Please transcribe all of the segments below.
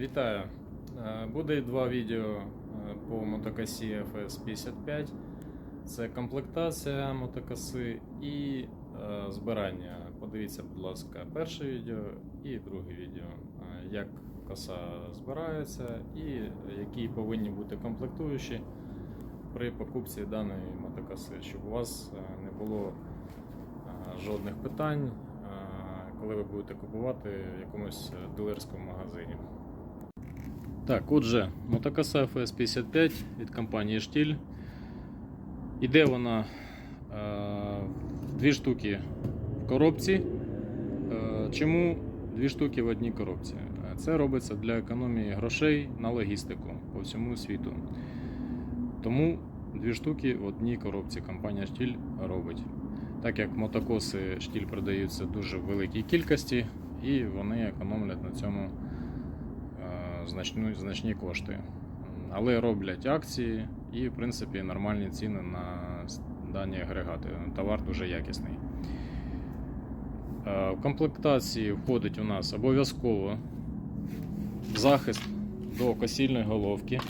Вітаю! Е, Буде два відео е, по мотокосі FS55. Це комплектація мотокоси і е, збирання. Подивіться, будь ласка, перше відео і друге відео, як коса збирається і які повинні бути комплектуючі при покупці даної мотокоси, щоб у вас не було жодних питань, коли ви будете купувати в якомусь дилерському магазині. Так, отже, мотокоса FS55 від компанії Штіль. Іде вона е, дві штуки в коробці. Е, чому дві штуки в одній коробці? Це робиться для економії грошей на логістику по всьому світу. Тому дві штуки в одній коробці компанія Штіль робить. Так як мотокоси Штіль продаються дуже в великій кількості, і вони економлять на цьому е, значну, значні кошти. Але роблять акції і, в принципі, нормальні ціни на дані агрегати. Товар дуже якісний. Е, В комплектації входить у нас обов'язково захист до косільної головки.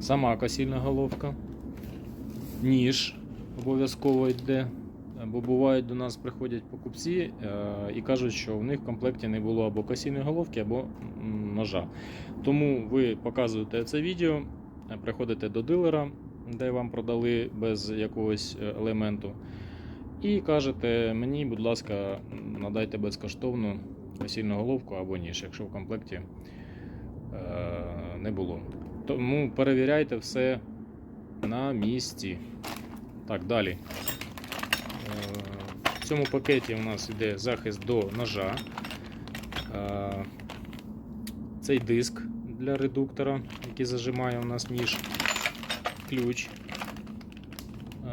Сама косільна головка, ніж обов'язково йде. Бо бувають до нас приходять покупці е, і кажуть, що в них в комплекті не було або косійної головки, або ножа. Тому ви показуєте це відео, е, приходите до дилера, де вам продали без якогось е, елементу, і кажете мені, будь ласка, надайте безкоштовну косільну головку або ніж, якщо в комплекті не було. Тому перевіряйте все на місці. Так, далі. В цьому пакеті у нас йде захист до ножа. Цей диск для редуктора, який зажимає у нас ніж, ключ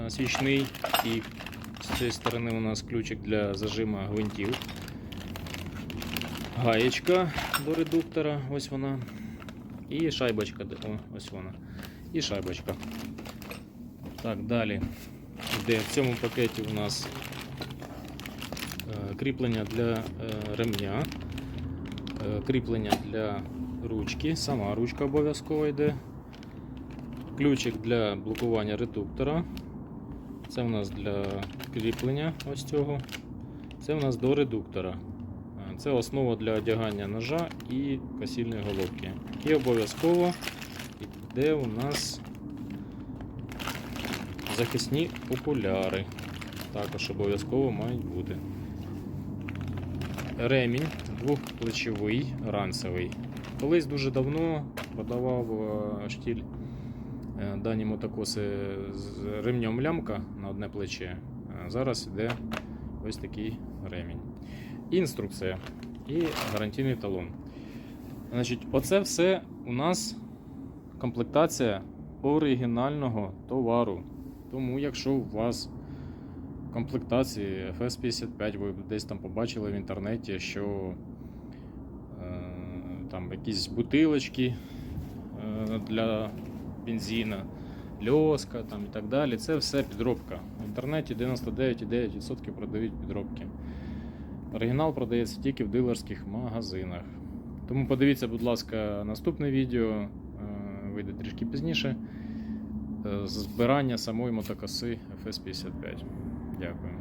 свічний і з цієї сторони у нас ключик для зажима гвинтів. Гаєчка до редуктора, ось вона. І шайбочка, о, ось вона. І шайбочка. Так, далі. Де в цьому пакеті у нас е, кріплення для е, ремня, е, кріплення для ручки, сама ручка обов'язково йде, ключик для блокування редуктора. Це у нас для кріплення ось цього. Це у нас до редуктора. Це основа для одягання ножа і косільної головки. І обов'язково йде у нас захисні окуляри. Також обов'язково мають бути. Ремінь двохплечовий ранцевий. Колись дуже давно продавав е, штіль е, дані мотокоси з ремнем лямка на одне плече. Е, Зараз йде ось такий ремінь. Інструкція і гарантійний талон. Значить, оце все у нас комплектація оригінального товару. Тому, якщо у вас в комплектації FS55, ви десь там побачили в інтернеті, що е, там якісь бутилочки е, для бензина, льоска там, і так далі, це все підробка. В інтернеті 99,9% продають підробки. Оригінал продається тільки в дилерських магазинах. Тому подивіться, будь ласка, наступне відео, е, вийде трішки пізніше. Е, Збирання самої мотокоси FS55. Дякую.